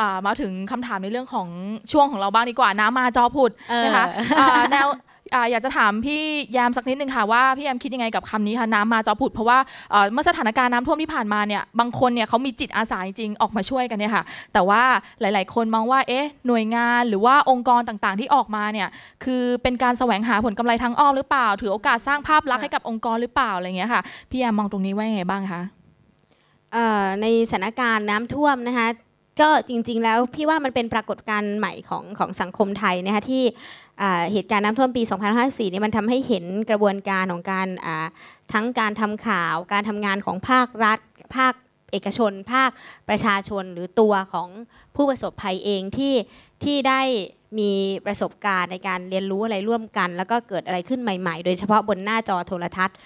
อ่ามาถึงคำถามในเรื่องของช่วงของเราบ้างดีกว่าน้ำมาจอผุดเออนะคะอ่าแนวอ่าอยากจะถามพี่แยมสักนิดนึงค่ะว่าพี่แยมคิดยังไงกับคำนี้คะน้ำมาจอผุดเพราะว่าเอ่อเมื่อสถานการณ์น้ำท่วมที่ผ่านมาเนี่ยบางคนเนี่ยเขามีจิตอาสาจริงๆออกมาช่วยกันเนี่ยค่ะ แต่ว่าหลาย ๆ คนมองว่าเอ๊ะหน่วยงานหรือว่าองค์กรต่างๆ ที่ออกมาเนี่ยคือเป็นการแสวงหาผลกำไรทางอ้อมหรือเปล่า ถือโอกาสสร้างภาพลักษณ์ให้กับองค์กรหรือเปล่าอะไรเงี้ยค่ะพี่แยมมองตรงนี้ว่ายังไงบ้างคะเอ่อในสถานการณ์น้ำท่วมนะคะ ก็จริงๆแล้วพี่ว่ามันเป็นปรากฏการณ์ใหม่ของของสังคมไทยนะคะที่เหตุการณ์น้ำท่วมปี 2554เนี่ยมันทำให้เห็นกระบวนการของการทั้งการทำข่าว การทำงานของภาครัฐ ภาคเอกชน ภาคประชาชนหรือตัวของผู้ประสบภัยเองที่ ที่ได้มีประสบการณ์ในการเรียนรู้อะไรร่วมกัน แล้วก็เกิดอะไรขึ้นใหม่ ๆ โดยเฉพาะบนหน้าจอโทรทัศน์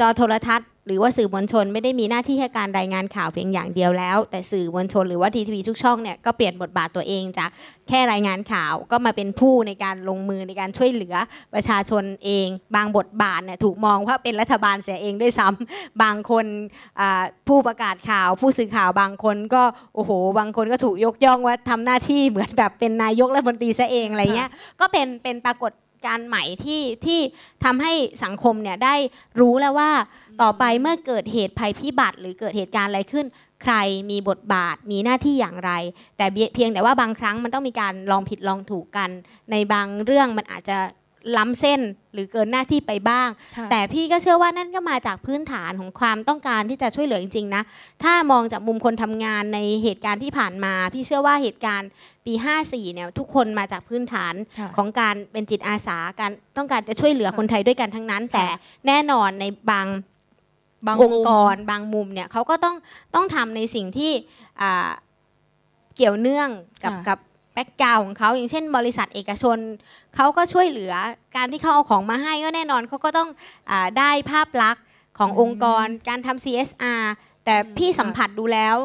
จอโทรทัศน์ หรือว่าสื่อมวลชนไม่ได้มีหน้าที่แค่การรายงานข่าวเพียงอย่างเดียวแล้ว แต่สื่อมวลชนหรือว่าทีวีทุกช่องเนี่ยก็เปลี่ยนบทบาทตัวเองจากแค่รายงานข่าวก็มาเป็นผู้ในการลงมือในการช่วยเหลือประชาชนเอง บางบทบาทเนี่ยถูกมองว่าเป็นรัฐบาลเสียเองด้วยซ้ำบางคนผู้ประกาศข่าว ผู้สื่อข่าวบางคนก็โอ้โห บางคนก็ถูกยกย่องว่าทำหน้าที่เหมือนแบบเป็นนายกรัฐมนตรีซะเองอะไรเงี้ยก็เป็นเป็นปรากฏการณ์ใหม่ที่ที่ทำให้สังคมเนี่ยได้รู้แล้วว่าต่อไปเมื่อเกิดเหตุภัยพิบัติ หรือเกิดเหตุการณ์อะไรขึ้น ใครมีบทบาทมีหน้าที่อย่างไร แต่เพียงแต่ว่าบางครั้งมันต้องมีการลองผิดลองถูกกัน ในบางเรื่องมันอาจจะ ล้ำเส้นหรือเกินหน้าที่ไปบ้างค่ะแต่พี่ก็เชื่อว่านั่นก็มาจากพื้นฐานของความต้องการที่จะช่วยเหลือจริงๆนะ ถ้ามองจากมุมคนทำงานในเหตุการณ์ที่ผ่านมา พี่เชื่อว่าเหตุการณ์ปี 54 เนี่ยทุกคนมาจากพื้นฐานค่ะของการเป็นจิตอาสาการต้องการจะช่วยเหลือคนไทยด้วยกันทั้งนั้น แต่แน่นอนในบางบางองมุค์มกรบางมุมเนี่ยเขาก็ต้องต้องทำในสิ่งที่อ่าเกี่ยวเนื่องกับค่ะกับ แบ็กกราวของเขาอย่างเช่น บริษัทเอกชนเขาก็ช่วยเหลือการที่เขาเอาของมาให้ก็แน่นอนเขาก็ต้องอาได้ภาพลักษณ์ขององค์กรการทำ CSR แต่พี่สัมผัสดูแล้ว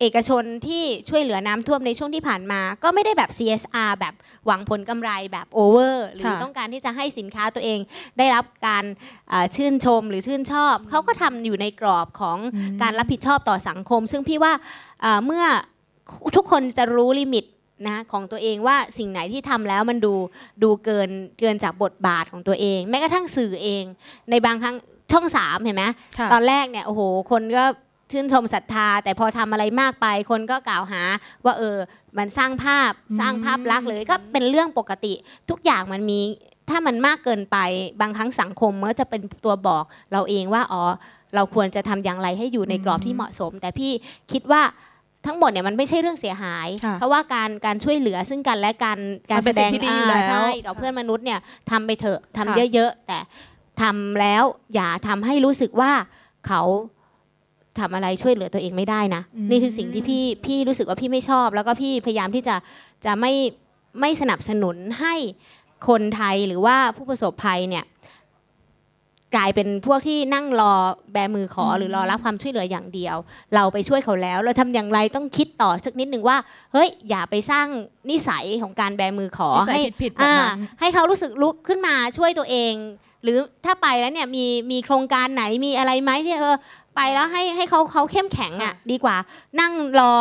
เอกชนที่ช่วยเหลือน้ำท่วมในช่วงที่ผ่านมา ก็ไม่ได้แบบ CSR แบบหวังผลกำไรแบบโอเวอร์หรือค่ะต้องการที่จะให้สินค้าตัวเองได้รับการอ่าชื่นชมหรือชื่นชอบ เขาก็ทำอยู่ในกรอบของอืมการรับผิดชอบต่อสังคม ซึ่งพี่ว่าอ่าเมื่อทุกคนจะรู้ลิมิต นะของตัวเองว่าสิ่งไหนที่ทำแล้วมันดูดูเกินเกินจากบทบาทของตัวเอง แม้กระทั่งสื่อเอง ในบางครั้งช่องสามเห็นไหมค่ะตอนแรกเนี่ยโอ้โหคนก็ชื่นชมศรัทธา แต่พอทำอะไรมากไป คนก็กล่าวหาว่าเออมันสร้างภาพอืมสร้างภาพลักษณ์เลยก็เป็นเรื่องปกติ ทุกอย่างมันมีถ้ามันมากเกินไปบางครั้งสังคมมันก็จะเป็นตัวบอกเราเองว่าอ๋อเราควรจะทำอย่างไรให้อยู่ในกรอบที่เหมาะสม แต่พี่คิดว่า ทั้งหมดเนี่ยมันไม่ใช่เรื่องเสียหายค่ะเพราะว่าการการช่วยเหลือซึ่งกันและกันการมันเป็แสนดสิ่งงที่ดีอยู่อ่าแล้วใช่ต่อเพื่อนมนุษย์เนี่ยทำไปเถอะทำค่ะเยอะๆ แต่ทำแล้วอย่าทำให้รู้สึกว่าเขาทำอะไรช่วยเหลือตัวเองไม่ได้นะอืมนี่คือสิ่งที่พี่พี่รู้สึกว่าพี่ไม่ชอบ แล้วก็พี่พยายามที่จะจะไม่ไม่สนับสนุนให้คนไทยหรือว่าผู้ประสบภัยเนี่ย กลายเป็นพวกที่นั่งรอแบมือขออืมหรือรอรับความช่วยเหลืออย่างเดียว เราไปช่วยเขาแล้ว เราทำอย่างไรต้องคิดต่อสักนิดหนึ่งว่าเฮ้ยอย่าไปสร้างนิสัยของการแบมือขอนิสัยให้ผิดๆแบบอ่านั้นให้เขารู้สึกลุกขึ้นมาช่วยตัวเอง หรือถ้าไปแล้วเนี่ยมีมีโครงการไหนมีอะไรไหมที่เออไปแล้วให้ให้เขาเขาเข้มแข็งอะดีกว่า นั่งรอ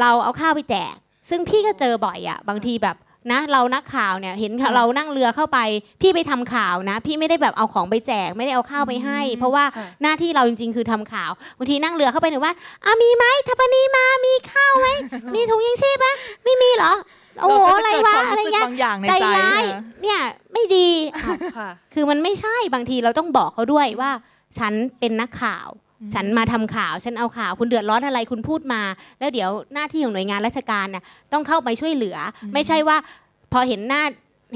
เราเอาข้าวไปแจก ซึ่งพี่ก็เจอบ่อยอะบางทีแบบ นะเรานักข่าวเนี่ยเห็นค่ะเรานั่งเรือเข้าไป พี่ไปทำข่าวนะ พี่ไม่ได้แบบเอาของไปแจกไม่ได้เอาข้าวไปให้อืมเพราะว่าค่ะหน้าที่เราจริง ๆ คือทำข่าวบางทีนั่งเรือเข้าไปหนึ่งว่าอะมีไหมทัพนีมามีข้าวไหมมีถุงยังชีพไหมไม่มีเหรอโอ้โหเราก็อะไรจเกิดวะความอะไรรู้สึกเงี้ยบางอย่างในใจใจร้ายนะคะเนี่ยไม่ดีอ้าวค่ะคือมันไม่ใช่บางทีเราต้องบอกเขาด้วยว่า ฉันเป็นนักข่าวอืมฉันมาทำข่าว ฉันเอาข่าว คุณเดือดร้อนอะไรคุณพูดมา แล้วเดี๋ยวหน้าที่ของหน่วยงานราชการน่ะต้องเข้าไปช่วยเหลืออไม่ใช่ว่า พอเห็นหน้า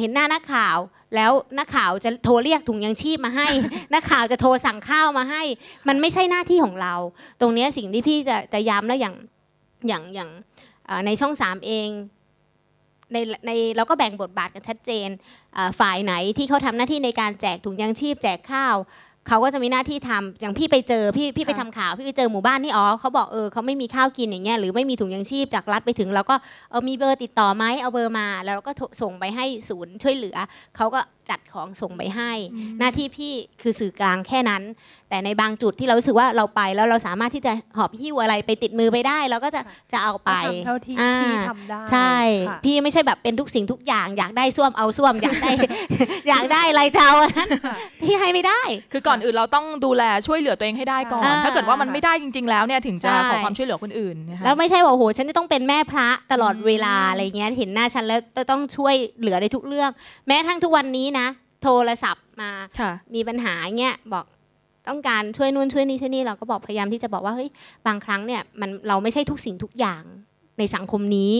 เห็นหน้านักข่าว แล้วนักข่าวจะโทรเรียกถุงยังชีพมาให้ นักข่าวจะโทรสั่งข้าวมาให้ มันไม่ใช่หน้าที่ของเรา ตรงนี้สิ่งที่พี่จะจะย้ำแล้วอย่างอย่างอย่างในช่องสามเองในในเราก็แบ่งบทบาทกันชัดเจนฝ่ายไหนที่เขาทำหน้าที่ในการแจกถุงยางชีพแจกข้าว เขาก็จะมีหน้าที่ทำอย่างพี่ไปเจอพี่พี่ไปทำข่าวพี่ไปเจอหมู่บ้านนี่อ๋อเขาบอกเออเขาไม่มีข้าวกินอย่างเงี้ยหรือไม่มีถุงยังชีพจากรัฐไปถึงเราก็เออมีเบอร์ติดต่อไหมเอาเบอร์มา แล้วเราก็โทรส่งไปให้ศูนย์ช่วยเหลือเขาก็จัดของส่งไปให้ หน้าที่พี่คือสื่อกลางแค่นั้น แต่ในบางจุดที่เรารู้สึกว่าเราไปแล้วเราสามารถที่จะหอบหิ้วอะไรไปติดมือไปได้เราก็จะจะเอาไปก็ทำเท่าที่อ่าพี่ทำได้ใช่ค่ะพี่ไม่ใช่แบบเป็นทุกสิ่งทุกอย่างอยากได้ส้วมเอาส้วมอยากได้ อยากได้อะไรเจ้าอันนั้นพี่ให้ไม่ได้คือก่อนอื่นเราต้องดูแลช่วยเหลือตัวเองให้ได้ก่อน อ่า ถ้าเกิดว่ามันไม่ได้จริง ๆ แล้วเนี่ยถึงจะใช่ขอความช่วยเหลือคนอื่นนะคะ แล้วไม่ใช่ว่าโอ้โหฉันจะต้องเป็นแม่พระตลอดอืมเวลาอะไรเงี้ยเห็นหน้าฉันแล้วต้องช่วยเหลือในทุกเรื่อง แม้ทั้งทุกวันนี้นะ โทรศัพท์มา ค่ะ มีปัญหาเงี้ยบอกต้องการช่วยนู่นช่วยนี่ช่วยนี่เราก็บอกพยายามที่จะบอกว่าเฮ้ยบางครั้งเนี่ยมันเราไม่ใช่ทุกสิ่งทุกอย่างในสังคมนี้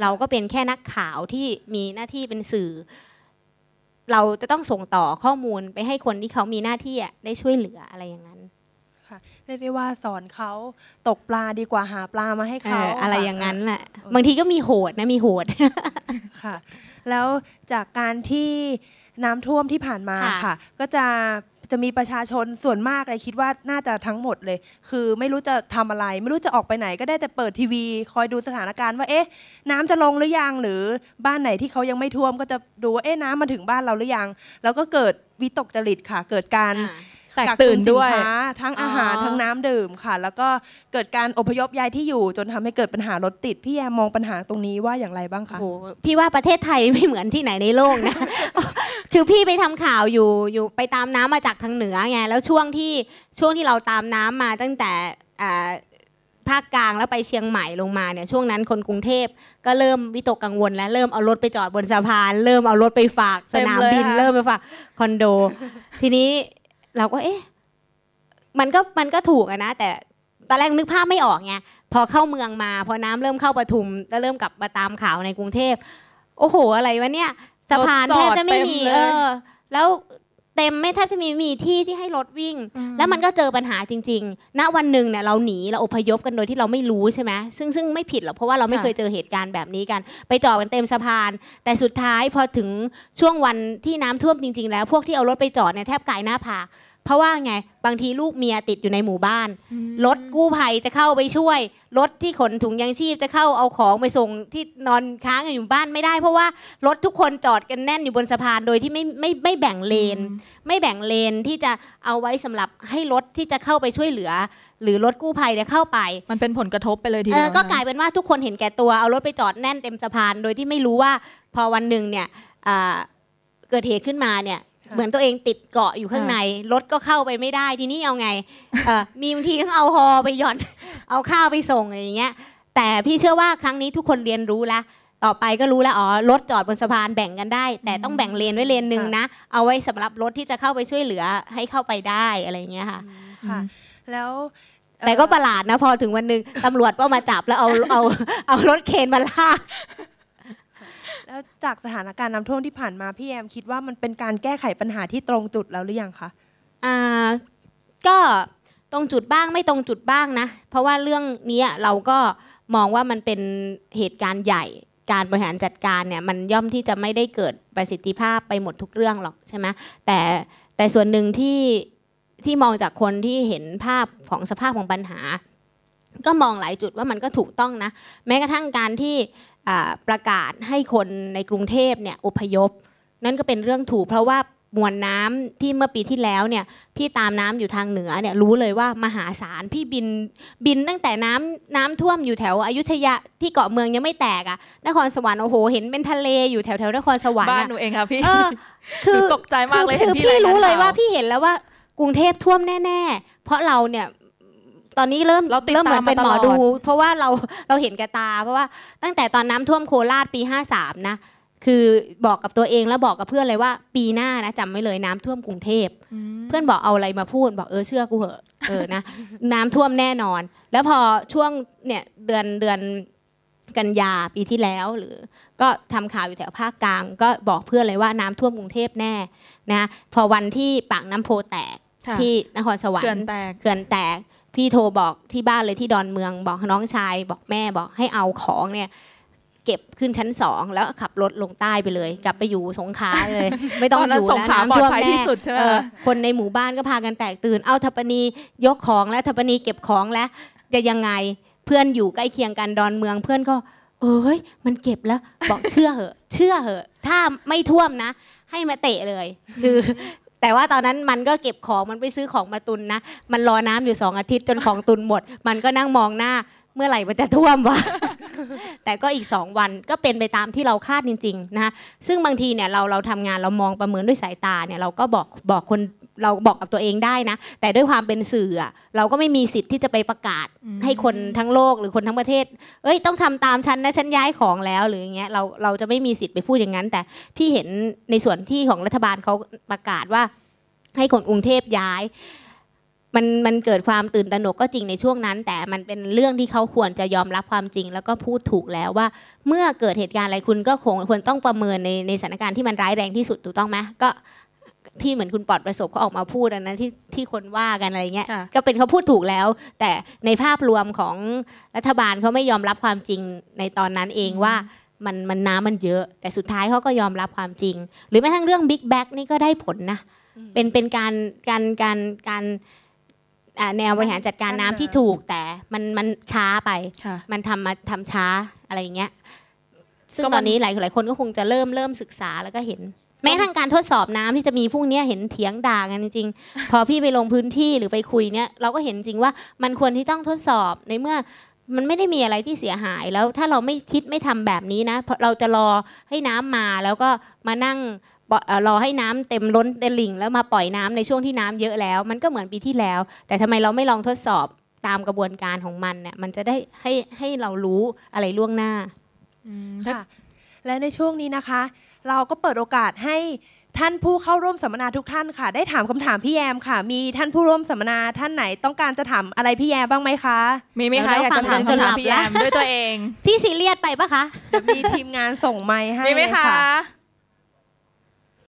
เราก็เป็นแค่นักข่าวที่มีหน้าที่เป็นสื่อ เราจะต้องส่งต่อข้อมูลไปให้คนที่เขามีหน้าที่อะได้ช่วยเหลืออะไรอย่างนั้นค่ะเรียกได้ว่าสอนเขาตกปลาดีกว่าหาปลามาให้เอเขาออะไรค่อย่างนั้นแหละเออบางทีก็มีโหดนะมีโหดค่ะ แล้วจากการที่น้ำท่วมที่ผ่านมาค่ะค่ะก็จะ จะมีประชาชนส่วนมากเลยคิดว่าน่าจะทั้งหมดเลย คือไม่รู้จะทำอะไร ไม่รู้จะออกไปไหนก็ได้แต่เปิดทีวี คอยดูสถานการณ์ว่าเอ๊ะ น้ำจะลงหรือยังหรือบ้านไหนที่เขายังไม่ท่วมก็จะดูว่าเอ๊ะน้ำมาถึงบ้านเราหรือยัง แล้วก็เกิดวิตกจริตค่ะ เกิดการแตกกัตื่นสิด้วยค้าทั้งอาหารอ๋อทั้งน้ำดื่มค่ะ แล้วก็เกิดการอพยพย้ายที่อยู่ จนทำให้เกิดปัญหารถติด พี่แยมมองปัญหาตรงนี้ว่าอย่างไรบ้างคะโอ้โหพี่ว่าประเทศไทยไม่เหมือนที่ไหนในโลกนะ คือพี่ไปทำข่าวอยู่อยู่ไปตามน้ำมาจากทางเหนือไงแล้วช่วงที่ช่วงที่เราตามน้ำมาตั้งแต่อ่าภาคกลางแล้วไปเชียงใหม่ลงมาเนี่ยช่วงนั้นคนกรุงเทพก็เริ่มวิตกกังวล แล้วเริ่มเอารถไปจอดบนสะพาน เริ่มเอารถไปฝากสนามบินเต็มเลยค่ะเริ่มไปฝากคอนโด ทีนี้เราก็เอ๊ะมันก็มันก็ถูกอะนะ แต่ตอนแรกนึกภาพไม่ออกไงพอเข้าเมืองมา พอน้ำเริ่มเข้าปทุมแล้วเริ่มกลับมาตามข่าวในกรุงเทพโอ้โหอะไรวะเนี่ย สะพานแทบจะไม่มีรถจอดเต็มเลยเออ แล้วเต็มไม่แทบจะมีมีที่ที่ให้รถวิ่ง แล้วมันก็เจอปัญหาจริงๆ ณวันหนึ่งเนี่ยเราหนีเราอพยพกันโดยที่เราไม่รู้ใช่ไหมซึ่งซึ่งไม่ผิดหรอกเพราะว่าเราไม่ค่ะเคยเจอเหตุการณ์แบบนี้กัน ไปจอดกันเต็มสะพาน แต่สุดท้ายพอถึงช่วงวันที่น้ำท่วมจริง ๆ แล้ว พวกที่เอารถไปจอดเนี่ยแทบกายหน้าผาก เพราะว่าไงบางทีลูกเมียติดอยู่ในหมู่บ้านอืมรถกู้ภัยจะเข้าไปช่วย รถที่ขนถุงยังชีพจะเข้าเอาของไปส่งที่นอนค้างอยู่บ้านไม่ได้ เพราะว่ารถทุกคนจอดกันแน่นอยู่บนสะพานโดยที่ไม่ไม่ไม่แบ่งเลน ไม่แบ่งเลนที่จะเอาไว้สำหรับให้รถที่จะเข้าไปช่วยเหลือ หรือรถกู้ภัยเนี่ยเข้าไป มันเป็นผลกระทบไปเลยทีเอเดีอยวก็นะกลายเป็นว่าทุกคนเห็นแก่ตัวเอารถไปจอดแน่นเต็มสะพานโดยที่ไม่รู้ว่าพอวันหนึ่งเนี่ยอ่าเกิดเหตุขึ้นมาเนี่ยค่ะ เหมือนตัวเองติดเกาะอยู่ข้างในรถก็เข้าไปไม่ได้ทีนี้เอาไงเอ่อมีบางทีต้องเอาฮอไปหย่อนเอาข้าวไปส่งอะไรอย่างเงี้ย แต่พี่เชื่อว่าครั้งนี้ทุกคนเรียนรู้แล้วต่อไปก็รู้แล้วอ๋อรถจอดบนสะพานแบ่งกันได้ แต่ต้องแบ่งเลนไว้เลนหนึ่งนะ เอาไว้สำหรับรถที่จะเข้าไปช่วยเหลือให้เข้าไปได้อะไรอย่างเงี้ยค่ะอืมค่ะ แล้วเอ่อแต่ก็ประหลาดนะพอถึงวันหนึ่งตำรวจก็มาจับแล้วเอาเอาเอารถเคนมาลาก แล้วจากสถานการณ์น้ำท่วมที่ผ่านมาพี่แอมคิดว่ามันเป็นการแก้ไขปัญหาที่ตรงจุดแล้วหรือยังคะอ่าก็ตรงจุดบ้างไม่ตรงจุดบ้างนะ เพราะว่าเรื่องนี้เราก็มองว่ามันเป็นเหตุการณ์ใหญ่การบริหารจัดการเนี่ยมันย่อมที่จะไม่ได้เกิดประสิทธิภาพไปหมดทุกเรื่องหรอกใช่ไหมแต่แต่ส่วนหนึ่งที่ที่มองจากคนที่เห็นภาพของสภาพของปัญหา ก็มองหลายจุดว่ามันก็ถูกต้องนะ แม้กระทั่งการที่ ประกาศให้คนในกรุงเทพเนี่ยอพยพ นั่นก็เป็นเรื่องถูก เพราะว่ามวลน้ำที่เมื่อปีที่แล้วเนี่ยพี่ตามน้ำอยู่ทางเหนือเนี่ยรู้เลยว่ามหาศาลพี่บินบินตั้งแต่น้ำน้ำท่วมอยู่แถวอยุธยาที่เกาะเมืองยังไม่แตกอะนครสวรรค์โอ้โหเห็นเป็นทะเลอยู่แถวแถวนครสวรรค์บ้านอะหนูเองค่ะพี่เออคือหนูตกใจมากเลยคือเห็นพี่พี่รายงานรู้เลยข่าวว่าพี่เห็นแล้วว่ากรุงเทพท่วมแน่ ๆ เพราะเราเนี่ย ตอนนี้เริ่มเราติดเริ่มเหมือนเป็นหมอตามมาตลอดดู เพราะว่าเราเราเห็นกระตา เพราะว่าตั้งแต่ตอนน้ำท่วมโคราชปี 53 นะ คือบอกกับตัวเองแล้วบอกกับเพื่อนเลยว่า ปีหน้านะจำไว้เลยน้ำท่วมกรุงเทพมเพื่อนบอกเอาอะไรมาพูดบอกเออเชื่อกูเหอะเออนะน้ำท่วมแน่นอน แล้วพอช่วงเนี่ยเดือนเดือนกันยาปีที่แล้วหรือ ก็ทำข่าวอยู่แถวภาคกลาง ก็บอกเพื่อนเลยว่าน้ำท่วมกรุงเทพแน่นะพอวันที่ปากน้ำโพแตกค่ะที่นครสวรรเขื่อนค์แตกเขื่อนแตก พี่โทรบอกที่บ้านเลยที่ดอนเมืองบอกน้องชาย บอกแม่บอกให้เอาของเนี่ยเก็บขึ้นชั้นสองแล้วขับรถลงใต้ไปเลย กลับไปอยู่สงขลาเลย ไม่ต้องตอนนั้นอยู่สงแล้วขลาน้ำปลอดท่วมภัยแน่ที่สุดใช่ไหมเออคะคนในหมู่บ้านก็พากันแตกตื่น เอาทัปปนียกของแล้วทัปปนีเก็บของแล้ว จะยังไงเพื่อนอยู่ใกล้เคียงกันดอนเมืองเพื่อนก็เอ้ยมันเก็บแล้ว บอกเชื่อเหอะ เชื่อเหอะ ถ้าไม่ท่วมนะ ให้มาเตะเลย คือ แต่ว่าตอนนั้นมันก็เก็บของมันไปซื้อของมาตุนนะ มันรอน้ำอยู่สองอาทิตย์จนของตุนหมด มันก็นั่งมองหน้าเมื่อไหร่มันจะท่วมวะ แต่ก็อีกสองวันก็เป็นไปตามที่เราคาดจริงๆนะคะซึ่งบางทีเนี่ยเราเราทำงานเรามองประเมินด้วยสายตาเนี่ยเราก็บอกบอกคน เราบอกกับตัวเองได้นะ แต่ด้วยความเป็นสื่ออะเราก็ไม่มีสิทธิ์ที่จะไปประกาศอืมให้คนทั้งโลกหรือคนทั้งประเทศ เอ้ยต้องทำตามฉันนะฉันย้ายของแล้วหรืออย่างเงี้ยเราเราจะไม่มีสิทธิ์ไปพูดอย่างนั้น แต่พี่เห็นในส่วนที่ของรัฐบาลเขาประกาศว่า ให้คนกรุงเทพย้ายมันมันเกิดความตื่นตระหนกก็จริงในช่วงนั้น แต่มันเป็นเรื่องที่เขาควรจะยอมรับความจริง แล้วก็พูดถูกแล้วว่า เมื่อเกิดเหตุการณ์อะไรคุณก็คงควรต้องประเมินในในสถานการณ์ที่มันร้ายแรงที่สุดถูกต้องไหมก็ ที่เหมือนคุณปลอดประสบเขาออกมาพูดอันนั้นที่ที่คนว่ากันอะไรเงี้ยค่ะก็เป็นเขาพูดถูกแล้ว แต่ในภาพรวมของรัฐบาลเขาไม่ยอมรับความจริงในตอนนั้นเองว่ามันมันน้ำมันเยอะ แต่สุดท้ายเขาก็ยอมรับความจริง หรือแม้ทั้งเรื่องบิ๊กแบ็กนี่ก็ได้ผลนะเป็นเป็นการการการการอ่าแนวบริหารจัดการน้ำที่ถูกแต่มันมันช้าไปค่ะมันทำมาทำช้าอะไรอย่างเงี้ยซึ่งก็มันตอนนี้หลายหลายคนก็คงจะเริ่มเริ่มศึกษาแล้วก็เห็น แม้กระทั่งการทดสอบน้ำที่จะมีพวกเนี้ยเห็นเถียงด่ากันจริงๆ พอพี่ไปลงพื้นที่หรือไปคุยเนี่ยเราก็เห็นจริงว่ามันควรที่ต้องทดสอบในเมื่อมันไม่ได้มีอะไรที่เสียหายแล้วถ้าเราไม่คิดไม่ทำแบบนี้นะเพราะเราจะรอให้น้ำมาแล้วก็มานั่งปล่อยเอ่อรอให้น้ำเต็มล้นเต็มหลิ่งแล้วมาปล่อยน้ำในช่วงที่น้ำเยอะแล้ว มันก็เหมือนปีที่แล้ว แต่ทำไมเราไม่ลองทดสอบตามกระบวนการของมันเนี่ยมันจะได้ให้ให้เรารู้อะไรล่วงหน้าอืมถ้าค่ะและในช่วงนี้นะคะ เราก็เปิดโอกาสให้ท่านผู้เข้าร่วมสัมมนาทุกท่านค่ะ ได้ถามคำถามพี่แยมค่ะ มีท่านผู้ร่วมสัมมนาท่านไหนต้องการจะถามอะไรพี่แยมบ้างไหมคะ มีไหมคะเดี๋อยากยวจะถามฟังจนคำหลัถามบพี่แอแล้วมด้วยตัวเอง พี่ซีเรียสไปปะคะเดี๋ยวมีทีมงานส่งไมค์ให้มีไหมเลยคะค่ะ